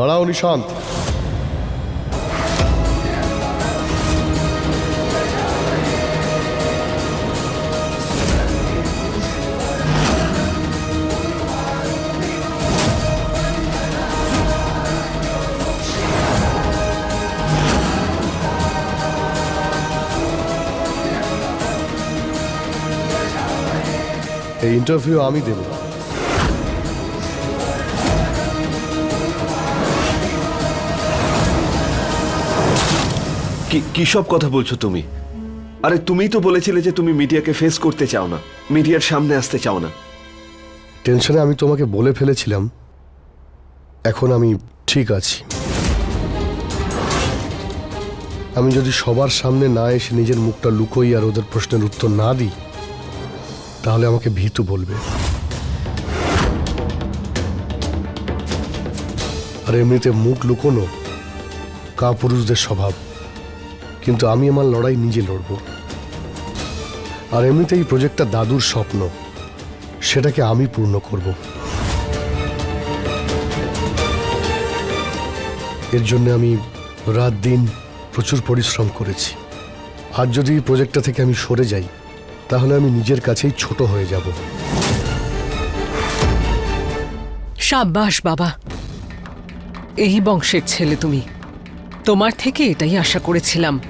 দাঁড়াও নিশান্ত। এই ইন্টারভিউ আমি দেব। কি সব কথা বলছো তুমি? আরে তুমিই তো বলেছিলে যে তুমি মিডিয়াকে ফেস করতে চাও না, মিডিয়ার সামনে আসতে চাও না। টেনশনে আমি তোমাকে বলে ফেলেছিলাম, এখন আমি ঠিক আছি। আমি যদি সবার সামনে না এসে নিজের মুখটা লুকোই আর ওদের প্রশ্নের উত্তর না দিই, তাহলে আমাকে ভীতু বলবে। আর এমনিতে মুখ লুকোনো কাপুরুষদের স্বভাব। কিন্তু আমি আমার লড়াই নিজে লড়ব। আর এমনিতে এই প্রজেক্টটা দাদুর স্বপ্ন। সেটাকে আমি পূর্ণ করব। এর জন্য আমি রাত দিন প্রচুর পরিশ্রম করেছি। আর যদি এই প্রজেক্টটা থেকে আমি সরে যাই, তাহলে আমি নিজের কাছেই ছোট হয়ে যাব। সাব্বাস, বাবা। এই বংশের ছেলে তুমি। তোমার থেকে এটাই আশা করেছিলাম।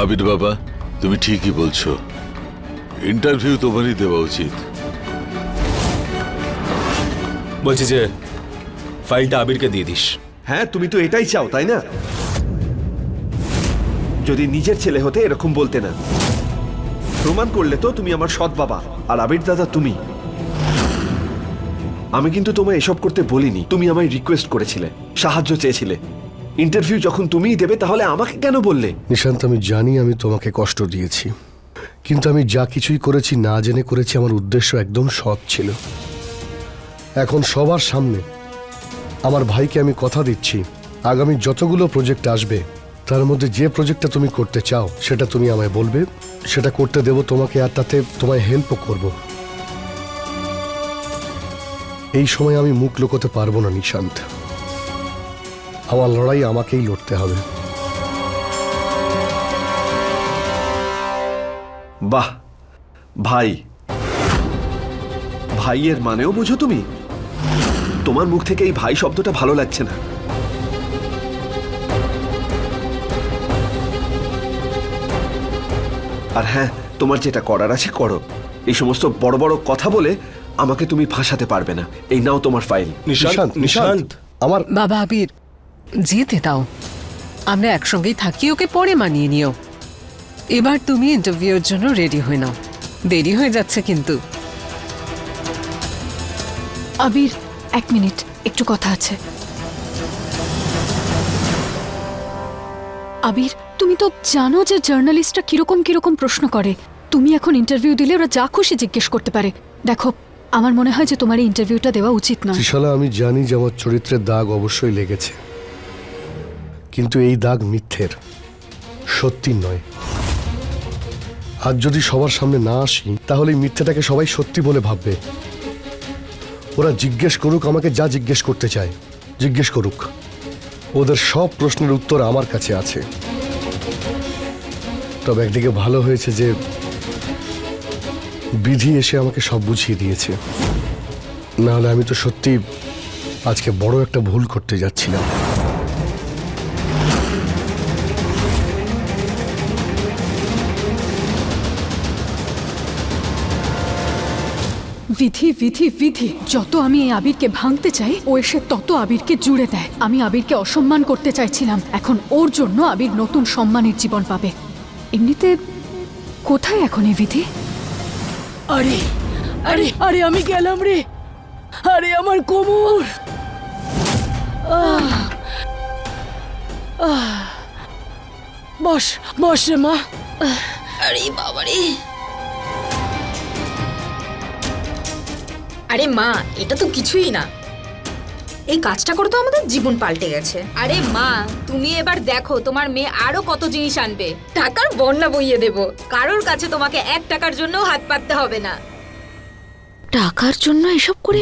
আবির বাবা তুমি ঠিকই বলছো। ইন্টারভিউ তোমারই দেওয়া উচিত। বলছি যে ফাইলটা আবিরকে দিয়ে দিস। হ্যাঁ তুমি তো এটাই চাও তাই না? যদি নিজের ছেলে হতে এরকম বলতে না। প্রমাণ করলে তো তুমি আমার সৎ বাবা আর আবির দাদা তুমি। আমি কিন্তু তোমায় এসব করতে বলিনি। তুমি আমায় রিকোয়েস্ট করেছিলে, সাহায্য চেয়েছিলে। ইন্টারভিউ যখন তুমিই দেবে, তাহলে আমাকে কেন বললে? নিশান্ত, আমি জানি আমি তোমাকে কষ্ট দিয়েছি। কিন্তু আমি যা কিছুই করেছি, না জেনে করেছি, আমার উদ্দেশ্য একদম সৎ ছিল। এখন সবার সামনে আমার ভাইকে আমি কথা দিচ্ছি। আগামী যতগুলো প্রজেক্ট আসবে, তার মধ্যে যে প্রজেক্টটা তুমি করতে চাও, সেটা তুমি আমায় বলবে। সেটা করতে দেব তোমাকে আর তাতে তোমায় হেল্পও করব। এই সময় আমি মুখ লুকোতে পারব না, নিশান্ত। আমার লড়াই আমাকেই লড়তে হবে। বাহ! ভাই। ভাইয়ের মানেও বুঝো তুমি? তোমার মুখ থেকে এই ভাই শব্দটা ভালো লাগছে না। আর হ্যাঁ তোমার যেটা করার আছে করো। এই সমস্ত বড় বড় কথা বলে আমাকে তুমি ফাঁসাতে পারবে না। এই নাও তোমার ফাইল। নিশান্ত নিশান্ত আমার বাবা আবির যেতে দাও। আমরা একসঙ্গেই থাকি ওকে পরে মানিয়ে নিও। এবার তুমি ইন্টারভিউর জন্য রেডি হয়ে নাও। দেরি হয়ে যাচ্ছে কিন্তু। আবির এক মিনিট একটু কথা আছে। আবির তুমি তো জানো যে জার্নালিস্টরা কীরকম কীরকম প্রশ্ন করে। তুমি এখন ইন্টারভিউ দিলে ওরা যা খুশি জিজ্ঞেস করতে পারে। দেখো আমার মনে হয় যে তোমার এই ইন্টারভিউটা দেওয়া উচিত নয়। ত্রিশালা, আমি জানি যে আমার চরিত্রের দাগ অবশ্যই লেগেছে। কিন্তু এই দাগ মিথ্যের সত্যি নয়। আজ যদি সবার সামনে না আসি, তাহলে মিথ্যেটাকে সবাই সত্যি বলে ভাববে। ওরা জিজ্ঞেস করুক, আমাকে যা জিজ্ঞেস করতে চায়, জিজ্ঞেস করুক। ওদের সব প্রশ্নের উত্তর আমার কাছে আছে। তবে একদিকে ভালো হয়েছে যে বিধি এসে আমাকে সব বুঝিয়ে দিয়েছে। নাহলে আমি তো সত্যি আজকে বড় একটা ভুল করতে যাচ্ছিলাম। বিধি বিধি বিধি, যত আমি এই আবিরকে ভাঙতে চাই, ও এসে তত আবিরকে জুড়ে দেয়। আমি আবিরকে অসম্মান করতে চাইছিলাম। এখন ওর জন্য আবির নতুন সম্মানের জীবন পাবে। এমনিতে কোথায় এখন এই বিধি? আরে আরে আরে, আমি গেলাম রে। আরে, আমার কোমর। বস বস রে মা। আরে বাবা রে। আরে মা, এটা তো কিছুই না। এই কাজটা করে তো আমাদের জীবন পাল্টে গেছে। আরে মা তুমি এবার দেখো তোমার মেয়ে আরও কত জিনিস আনবে। টাকার বন্যা বইয়ে দেব। কারোর কাছে তোমাকে এক টাকার জন্য হাত পাততে হবে না। টাকার জন্য এসব করে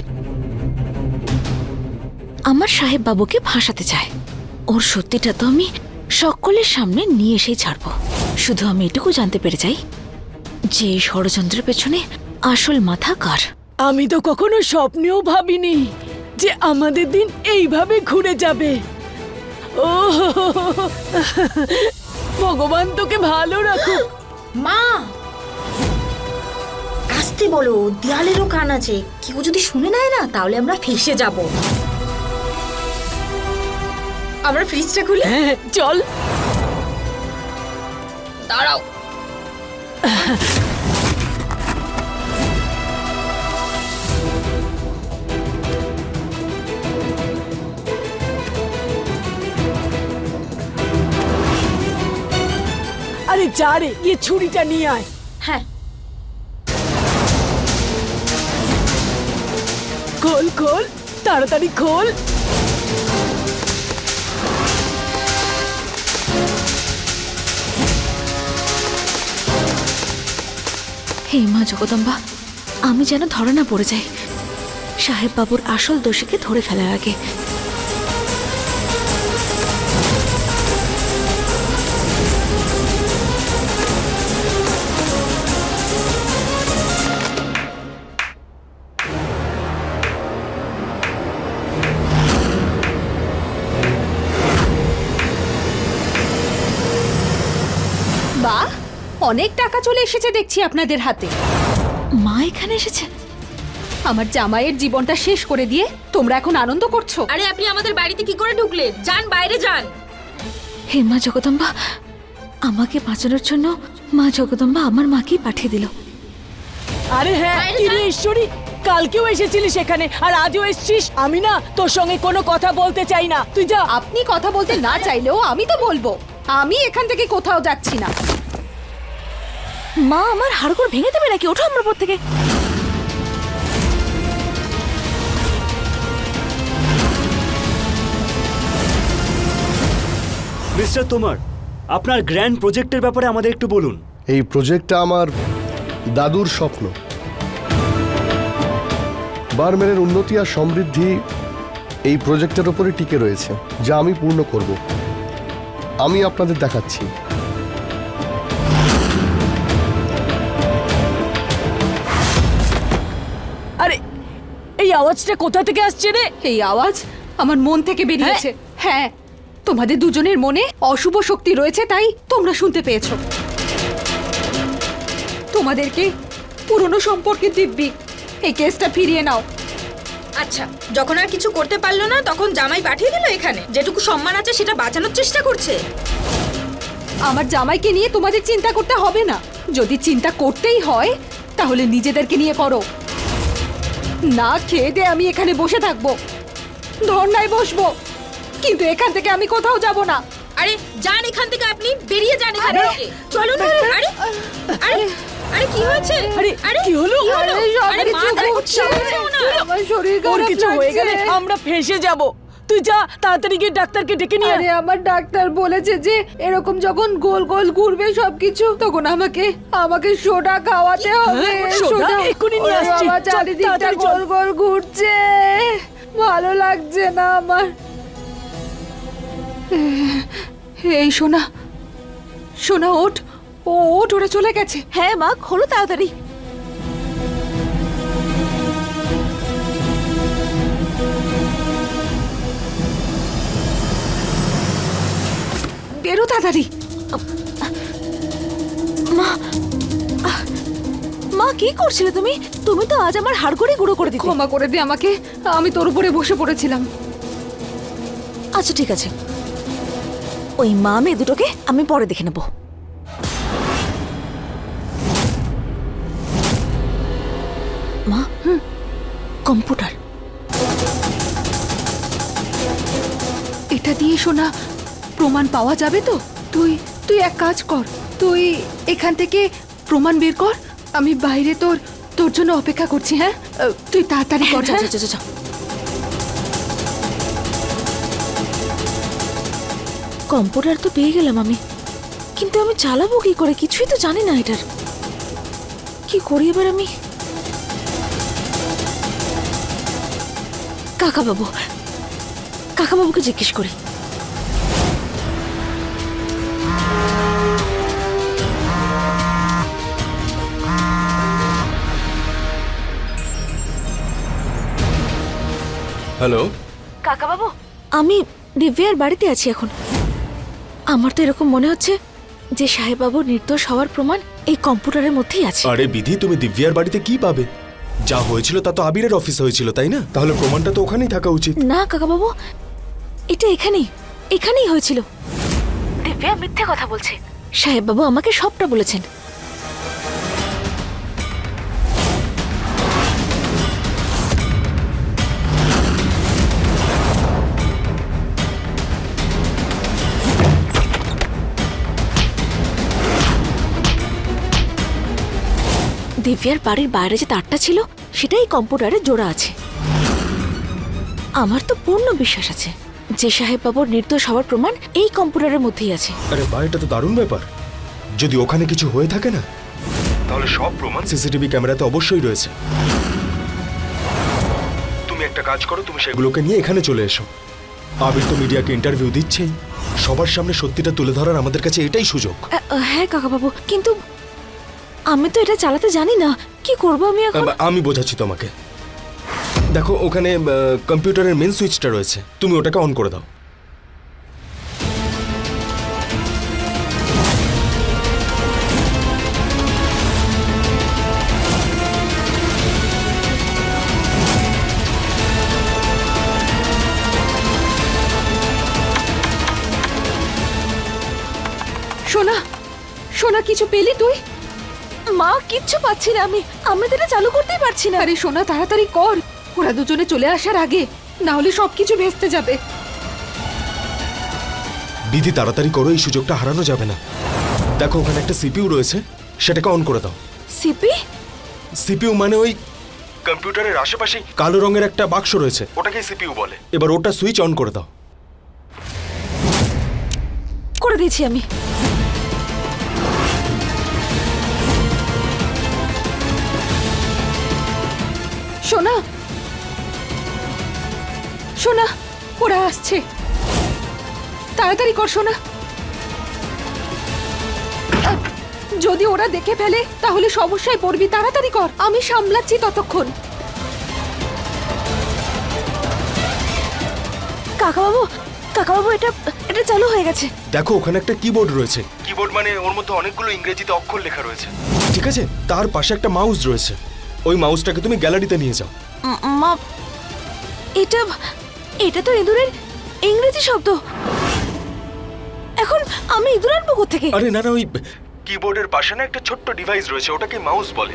আমার সাহেব বাবুকে ভাসাতে চায়। ওর সত্যিটা তো আমি সকলের সামনে নিয়ে এসেই ছাড়বো। শুধু আমি এটুকু জানতে পেরে যাই যে ষড়যন্ত্রের পেছনে আসল মাথা কার। আমি তো কখনো স্বপ্নেও ভাবিনি। যে আমাদের দিন এইভাবে ঘুরে যাবে। ও ভগবান তোকে ভালো রাখুক। মা! আসতে বলো দেয়ালেরও কান আছে। কেউ যদি শুনে নেয় না তাহলে আমরা ফেসে যাব। আমরা ফ্রিজটা খুলি? হ্যাঁ চল। দাঁড়াও। আরে যা রে গিয়ে ছুরিটা নিয়ে আয়। হ্যাঁ। খোল খোল তাড়াতাড়ি খোল। হে মা জগদম্বা আমি যেন ধরা না পড়ে যাই। সাহেব বাবুর আসল দোষীকে ধরে ফেলার আগে। অনেক টাকা চলে এসেছে দেখছি আপনাদের হাতে। মা এখানে এসেছে। আমার জামাইয়ের জীবনটা শেষ করে দিয়ে তোমরা এখন আনন্দ করছ। আরে আপনি আমাদের বাড়িতে কি করে ঢুকলেন যান বাইরে যান। হে মা জগদম্বা আমাকে বাঁচানোর জন্য মা জগদম্বা আমার মাকেই পাঠিয়ে দিল। আরে হ্যাঁ বাইরে কি ঈশ্বরী কালকেও এসেছিলিস সেখানে আর আজও এসেছিস? আমি না তোর সঙ্গে কোনো কথা বলতে চাই না। তুই যা। আপনি কথা বলতে না চাইলেও আমি তো বলব। আমি এখান থেকে কোথাও যাচ্ছি না। মা আমার হাড়গোড় ভেঙে দেবে নাকি? ওঠো আমার উপর থেকে। মিস্টার তোমার আপনার গ্র্যান্ড প্রজেক্টের ব্যাপারে আমাদের একটু বলুন। এই প্রজেক্টটা আমার দাদুর স্বপ্ন। বারমেনের উন্নতি আর সমৃদ্ধি এই প্রজেক্টের ওপরে টিকে রয়েছে যা আমি পূর্ণ করব। আমি আপনাদের দেখাচ্ছি। আওয়াজটা কোথা থেকে আসছে রে? এই আওয়াজ আমার মন থেকে বেরিয়েছে। হ্যাঁ। তোমাদের দুজনের মনে অশুভ শক্তি রয়েছে তাই তোমরা শুনতে পেয়েছ। তোমাদেরকে পুরনো সম্পর্কে দিব্যি এই কেসটা ফিরিয়ে নাও। আচ্ছা যখন আর কিছু করতে পারল না তখন জামাই পাঠিয়ে দিল এখানে। যেটুকু সম্মান আছে সেটা বাঁচানোর চেষ্টা করছে। আমার জামাইকে নিয়ে তোমাদের চিন্তা করতে হবে না। যদি চিন্তা করতেই হয় তাহলে নিজেদেরকে নিয়ে করো। না খেয়ে দিয়ে আমি এখানে বসে থাকব। ধর্নায় বসবো। কিন্তু এখান থেকে আমি কোথাও যাব না। আরে যান এখান থেকে আপনি বেরিয়ে যান এখান থেকে। চলুন আরে আরে আরে কি হয়েছে? আরে, আরে কি হলো? আরে, আরে মা সব কিছু হচ্ছে না। আমার শরীর ওর খারাপ কিছু হয়ে গেলে। আমরা ফেসে যাব। তুই যা তাড়াতাড়ি গিয়ে ডাক্তারকে ডেকে নিয়ে আরে আমার ডাক্তার বলেছে যে এরকম যখন গোল গোল ঘুরবে সবকিছু তখন আমাকে আমাকে সোডা খাওয়াতে হবে হ্যাঁ, সোডা? এক্ষুনি নিয়ে আসছি। চারিদিকটা। গোল গোল ঘুরছে। ভালো লাগছে না আমার। এই সোনা। সোনা ওঠ। ও ওঠ ওরা চলে গেছে। হ্যাঁ মা খোলো তাড়াতাড়ি। বেরো তাড়াতাড়ি। মা মা কি করছিলে তুমি? তুমি তো আজ আমার হাড়গোড়ে গুঁড়ো করে দিতে ক্ষমা করে দে আমাকে আমি তোর উপরে বসে পড়েছিলাম। আচ্ছা ঠিক আছে। ওই মা মেয়ে দুটোকে আমি পরে দেখে নেব। মা কম্পিউটার এটা দিয়ে শোনা প্রমাণ পাওয়া যাবে তো? তুই তুই এক কাজ কর। তুই এখান থেকে প্রমাণ বের কর। আমি বাইরে তোর তোর জন্য অপেক্ষা করছি হ্যাঁ? তুই তাড়াতাড়ি কর। হ্যাঁ? কম্পিউটার তো পেয়ে গেলাম আমি। কিন্তু আমি চালাবো কি করে? কিছুই তো জানি না এটার। কি করি এবার আমি? কাকা বাবু কাকাবাবুকে জিজ্ঞেস করি। হ্যালো? কাকাবাবু? আমি দিব্যার বাড়িতে আছি এখন। আমার তো এরকম মনে হচ্ছে যে সাহেববাবু নির্দোষ হওয়ার প্রমাণ এই কম্পিউটারের মধ্যেই আছে। আরে বিধি তুমি দিব্যার বাড়িতে কি পাবে? যা হয়েছিল তা তো আবিরের অফিস হয়েছিল তাই না? তাহলে প্রমাণটা তো ওখানেই থাকা উচিত। না কাকাবাবু এটা এখানেই এখানেই হয়েছিল। দিব্যা মিথ্যে কথা বলছে। সাহেববাবু আমাকে সবটা বলেছেন। দিব্যার বাড়ির বাইরে যে তারটা ছিল সেটাই কম্পিউটারে জোড়া আছে। আমার তো পূর্ণ বিশ্বাস আছে। যে সাহেব বাবুর নির্দোষ হওয়ার প্রমাণ এই কম্পিউটারের মধ্যেই আছে। আরে বা এটা তো দারুণ ব্যাপার। যদি ওখানে কিছু হয়ে থাকে না তাহলে সব প্রমাণ সিসিটিভি ক্যামেরাতে অবশ্যই রয়েছে। তুমি একটা কাজ করো তুমি সেগুলোকে নিয়ে এখানে চলে এসো। আবির তো মিডিয়াকে ইন্টারভিউ দিচ্ছেই। সবার সামনে সত্যিটা তুলে ধরার আমাদের কাছে এটাই সুযোগ। হ্যাঁ কাকাবাবু কিন্তু আমি তো এটা চালাতে জানি না। কি করব আমি এখন? আমি বোঝাচ্ছি তোমাকে। দেখো ওখানে কম্পিউটারের মেন সুইচটা রয়েছে। তুমি ওটাকে অন করে দাও। সোনা সোনা কিছু পেলি তুই? মা কিচ্ছু পাচ্ছি না আমি। আমরা তো এটা চালু করতেই পারছি না। আরে সোনা তাড়াতাড়ি কর। ওরা দুজনে চলে আসার আগে না হলে সবকিছু ভেস্তে যাবে। দিদি তাড়াতাড়ি করো এই সুযোগটা হারানো যাবে না। দেখো ওখানে একটা সিপিইউ রয়েছে সেটাকে অন করে দাও। সিপি? সিপিইউ মানে ওই কম্পিউটারের আশেপাশেই কালো রঙের একটা বাক্স রয়েছে ওটাকে সিপিইউ বলে। এবার ওটা সুইচ অন করে দাও। করে দিয়েছি আমি। সোনা। সোনা ওরা আসছে। তাড়াতাড়ি কর সোনা। যদি ওরা দেখে ফেলে তাহলে সমস্যায় পড়বি। তাড়াতাড়ি কর আমি সামলাচ্ছি ততক্ষণ। কাকাবাবু কাকাবাবু এটা এটা চালু হয়ে গেছে। দেখো ওখানে একটা কিবোর্ড রয়েছে। কিবোর্ড মানে ওর মধ্যে অনেকগুলো ইংরেজিতে অক্ষর লেখা রয়েছে। ঠিক আছে তার পাশে একটা মাউস রয়েছে। ওই মাউসটাকে তুমি গ্যালারিতে নিয়ে যাও। মা এটা এটা তো ইঁদুরের ইংরেজি শব্দ। এখন আমি ইঁদুর আনব থেকে আরে না না ওই কিবোর্ডের পাশে না একটা ছোট্ট ডিভাইস রয়েছে ওটাকে মাউস বলে।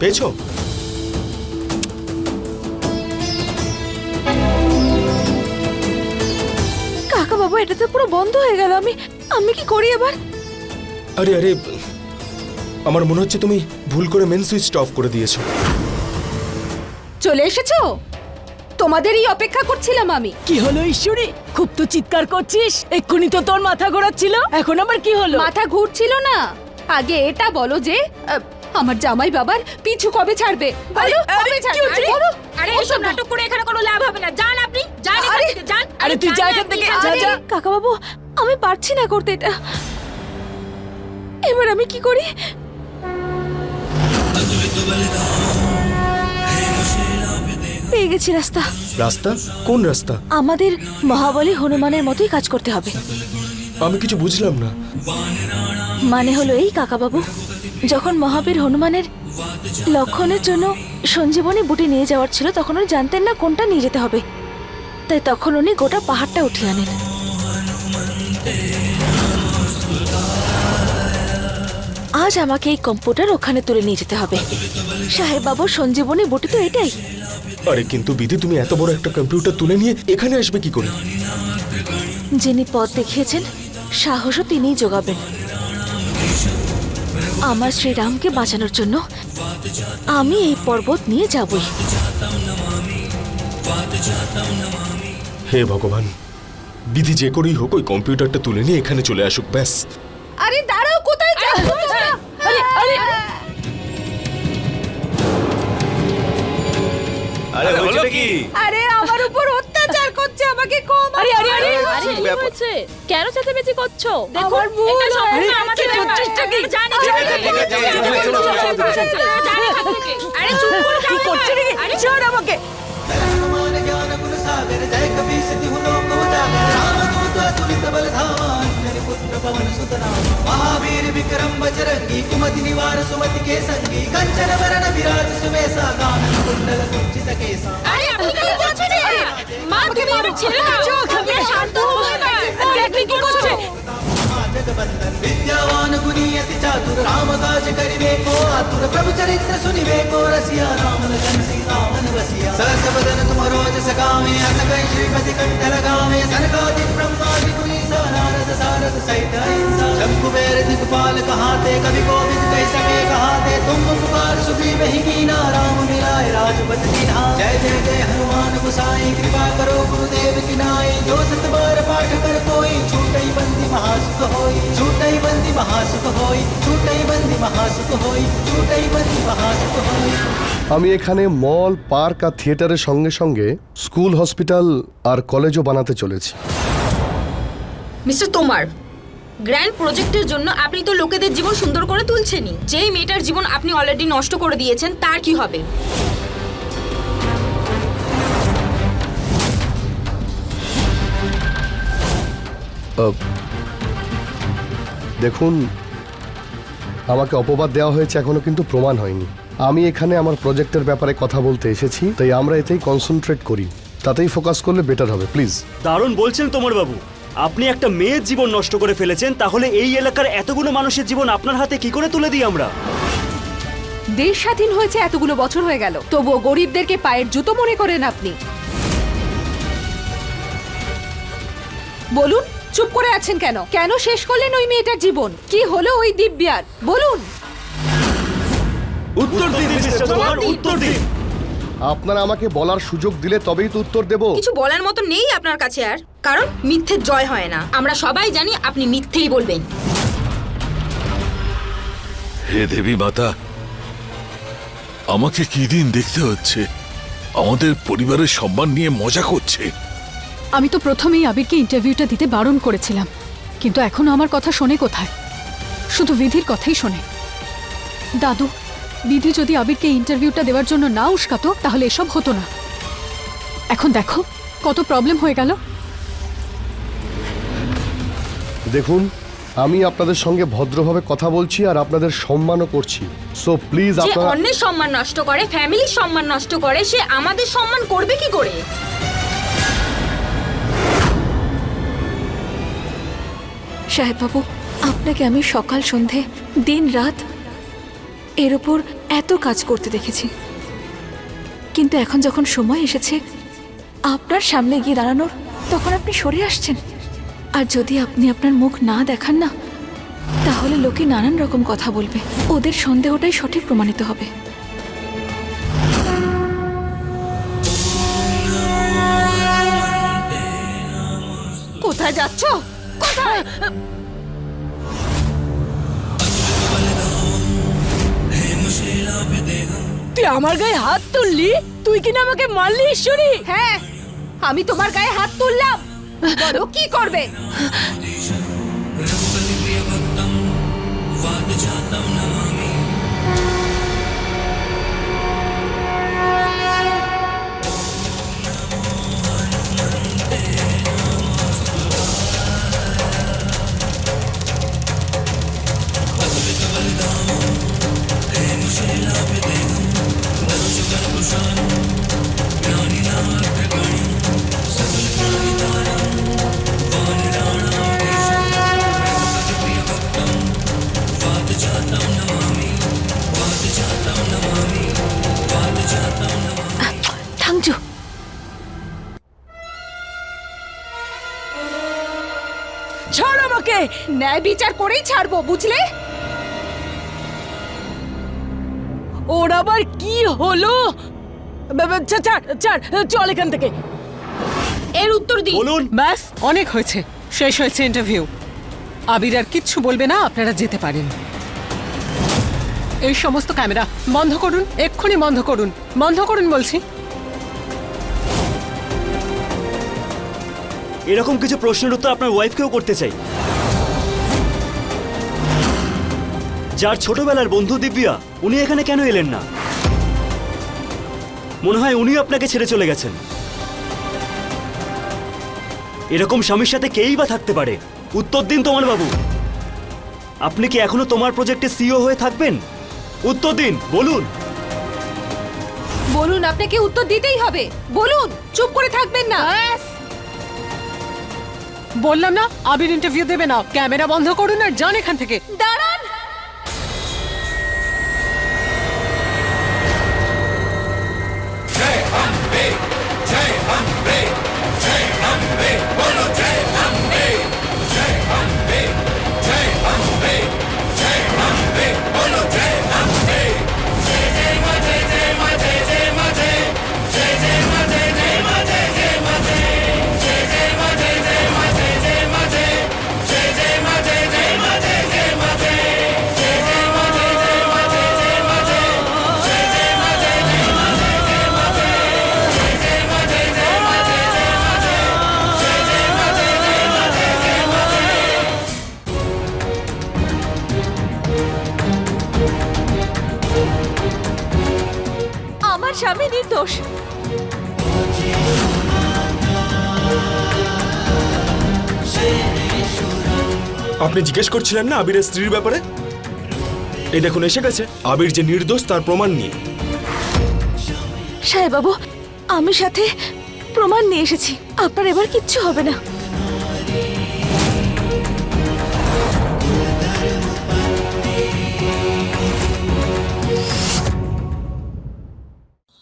পেয়েছ? কাকা বাবু এটা তো পুরো বন্ধ হয়ে গেল আমি আমি কি করি এবার আরে আরে আমার মনে হচ্ছে তুমি ভুল করে মেন সুইচটা অফ করে দিয়েছ। চলে এসেছ? তোমাদেরই অপেক্ষা করছিলাম আমি। কি হলো ঈশ্বরী? খুব তো চিৎকার করছিস। এক্ষুনি তো তোর মাথা ঘোরাচ্ছিল। এখন আবার কি হলো? মাথা ঘুরছিল না। আগে এটা বলো যে আহ, আমার জামাই বাবার পিছু কবে ছাড়বে? বলো আরে, কবে ছাড়বে? বলো আরে এইসব নাটক করে এখানে কোনো লাভ হবে না। যান আপনি যান এখান থেকে, যান। আরে তুই যা এখান থেকে যা যা। কাকা বাবু আমি পারছি না করতে এটা। এবার আমি কি করি? পেয়ে গেছি রাস্তা। রাস্তা? কোন রাস্তা? আমাদের মহাবলী হনুমানের মতোই কাজ করতে হবে। আমি কিছু বুঝলাম না। মানে হলো এই কাকাবাবু যখন মহাবীর হনুমানের লক্ষণের জন্য সঞ্জীবনী বুটি নিয়ে যাওয়ার ছিল তখন উনি জানতেন না কোনটা নিয়ে যেতে হবে। তাই তখন উনি গোটা পাহাড়টা উঠিয়ে আনেন। আজ আমাকে এই কম্পিউটার ওখানে তুলে নিয়ে যেতে হবে। সাহেব বাবুর সঞ্জীবনী বুটি তো এটাই। আরে কিন্তু বিধি তুমি এত বড় একটা কম্পিউটার তুলে নিয়ে এখানে আসবে কি করে? যিনি পথ দেখিয়েছেন সাহসও তিনিই যোগাবেন। আমার শ্রীরামকে বাঁচানোর জন্য আমি এই পর্বত নিয়ে যাবই। হে ভগবান বিধি যে করেই হোক ওই কম্পিউটারটা তুলে নিয়ে এখানে চলে আসুক ব্যাস। আরে দাঁড়াও কোথায় যাচ্ছ? আরে আরে। আরে হলো কি? আরে আমার উপর অত্যাচার করছে আমাকে কম আরে আরে আরে আরে, কি হয়েছে? কেন চেঁচামেচি করছ? দেখো এটা সব হয়েছে। প্রচেষ্টা কি জানি আরে চুপ করে কি করছে রে? ছাড় আমাকে। महावीर विक्रम बजरंगी कुमति निवार सुमति के संगी कंचन वरण विराज सुमेशा कानन कुंडल कुंचित केसा। अरे अब तो कुछ नहीं मार के मार छिल्ला जो खबरे शांत तो हो गए। देखने की कुछ जगबंधन विद्यावान गुनी अति चातुर राम काज करिवे को आतुर प्रभु चरित्र सुनिवे को रसिया राम लगन सीता मन बसिया सरसबदन तुम रोज सकामे अस कई श्रीपति कंठ लगामे सरकादि दिखपाल कहाते कवि कोविद कह सके कहाते तुम पुकार सुग्रीव ही कीना राम मिलाए राजपत दीना जय जय जय हनुमान गुसाई कृपा करो गुरुदेव की नाई जो सत बार पाठ कर कोई छूटई बंदी महासुख होई छूटई बंदी महासुख होई छूटई बंदी महासुख होई छूटई बंदी महासुख होई আমি এখানে মল পার্ক আর থিয়েটারের সঙ্গে সঙ্গে স্কুল হসপিটাল আর কলেজও বানাতে চলেছি মিস্টার তোমার গ্র্যান্ড প্রজেক্টের জন্য আপনি তো লোকেদের জীবন সুন্দর করে তুলছেনই। যেই মেয়েটার জীবন আপনি অলরেডি নষ্ট করে দিয়েছেন তার কি হবে? দেখুন আমাকে অপবাদ দেওয়া হয়েছে এখনও কিন্তু প্রমাণ হয়নি। আমি এখানে আমার প্রজেক্টের ব্যাপারে কথা বলতে এসেছি তাই আমরা এতেই কনসেন্ট্রেট করি। তাতেই ফোকাস করলে বেটার হবে প্লিজ দারুণ বলছেন তোমার বাবু। আপনি একটা মেয়ের জীবন নষ্ট করে ফেলেছেন তাহলে এই এলাকার এতগুলো মানুষের জীবন আপনার হাতে কি করে তুলে দিই আমরা? দেশ স্বাধীন হয়েছে এতগুলো বছর হয়ে গেল তবুও গরিবদেরকে পায়ের জুতো মনে করেন আপনি। বলুন চুপ করে আছেন কেন? কেন শেষ করলেন ওই মেয়েটার জীবন? কি হলো ওই দিব্যার? বলুন। উত্তর দিন তোমার উত্তর দিন। আপনারা আমাকে বলার সুযোগ দিলে তবেই তো উত্তর দেব। কিছু বলার মতো নেই আপনার কাছে আর কারণ মিথ্যে জয় হয় না। আমরা সবাই জানি আপনি মিথ্যেই বলবেন। হে দেবী মাতা আমাকে কি দিন দেখতে হচ্ছে? আমাদের পরিবারের সম্মান নিয়ে মজা করছে। আমি তো প্রথমেই আবিরকে ইন্টারভিউটা দিতে বারণ করেছিলাম কিন্তু এখনও আমার কথা শোনে কোথায়? শুধু বিধির কথাই শোনে। দাদু বিধি যদি আবিরকে ইন্টারভিউটা দেওয়ার জন্য না উস্কাতো তাহলে এসব হতো না। এখন দেখো কত প্রবলেম হয়ে গেল। দেখুন আমি আপনাদের সঙ্গে ভদ্রভাবে কথা বলছি আর আপনাদের সম্মানও করছি। সো প্লিজ আপনারা অন্যের সম্মান নষ্ট করে ফ্যামিলির সম্মান নষ্ট করে সে আমাদের সম্মান করবে কি করে? সাহেব বাবু আপনাকে আমি সকাল সন্ধে দিন রাত এর ওপর এত কাজ করতে দেখেছি। কিন্তু এখন যখন সময় এসেছে, আপনার সামনে গিয়ে দাঁড়ানোর, তখন আপনি সরে আসছেন। আর যদি আপনি আপনার মুখ না দেখান না, তাহলে লোকে নানান রকম কথা বলবে। ওদের সন্দেহটাই সঠিক প্রমাণিত হবে। কোথায় যাচ্ছ? কোথায়? তুই আমার গায়ে হাত তুললি? তুই কিনা আমাকে মারলি ঈশ্বরী? হ্যাঁ আমি তোমার গায়ে হাত তুললাম। বলো কি করবে? ছাড় আমাকে ন্যায় বিচার করেই ছাড়বো বুঝলে? ওর আবার কি হলো? ছাড় ছাড় চল এখান থেকে। এর উত্তর দিই বলুন। ব্যাস অনেক হয়েছে। শেষ হয়েছে ইন্টারভিউ আবির আর কিচ্ছু বলবে না আপনারা যেতে পারেন। এই সমস্ত ক্যামেরা বন্ধ করুন এক্ষুনি বন্ধ করুন। বন্ধ করুন বলছি। এরকম কিছু প্রশ্নের উত্তর আপনার ওয়াইফকেও করতে চাই। যার ছোটবেলার বন্ধু দিব্যা উনি এখানে কেন এলেন না? মনে হয় উনি আপনাকে ছেড়ে চলে গেছেন। এরকম স্বামীর সাথে কেই বা থাকতে পারে? উত্তর দিন তোমার বাবু। আপনি কি এখনও তোমার প্রজেক্টে সিও হয়ে থাকবেন? উত্তর দিন বলুন। বলুন আপনাকে উত্তর দিতেই হবে। বলুন চুপ করে থাকবেন না। বললাম না আবির ইন্টারভিউ দেবে না। ক্যামেরা বন্ধ করুন আর যান এখান থেকে। দাঁড়ান স্বামী নির্দোষ আপনি জিজ্ঞেস করছিলেন না আবিরের স্ত্রীর ব্যাপারে? এই দেখুন এসে গেছে। আবির যে নির্দোষ তার প্রমাণ নিয়ে। সাহেব বাবু আমি সাথে প্রমাণ নিয়ে এসেছি। আপনার এবার কিচ্ছু হবে না।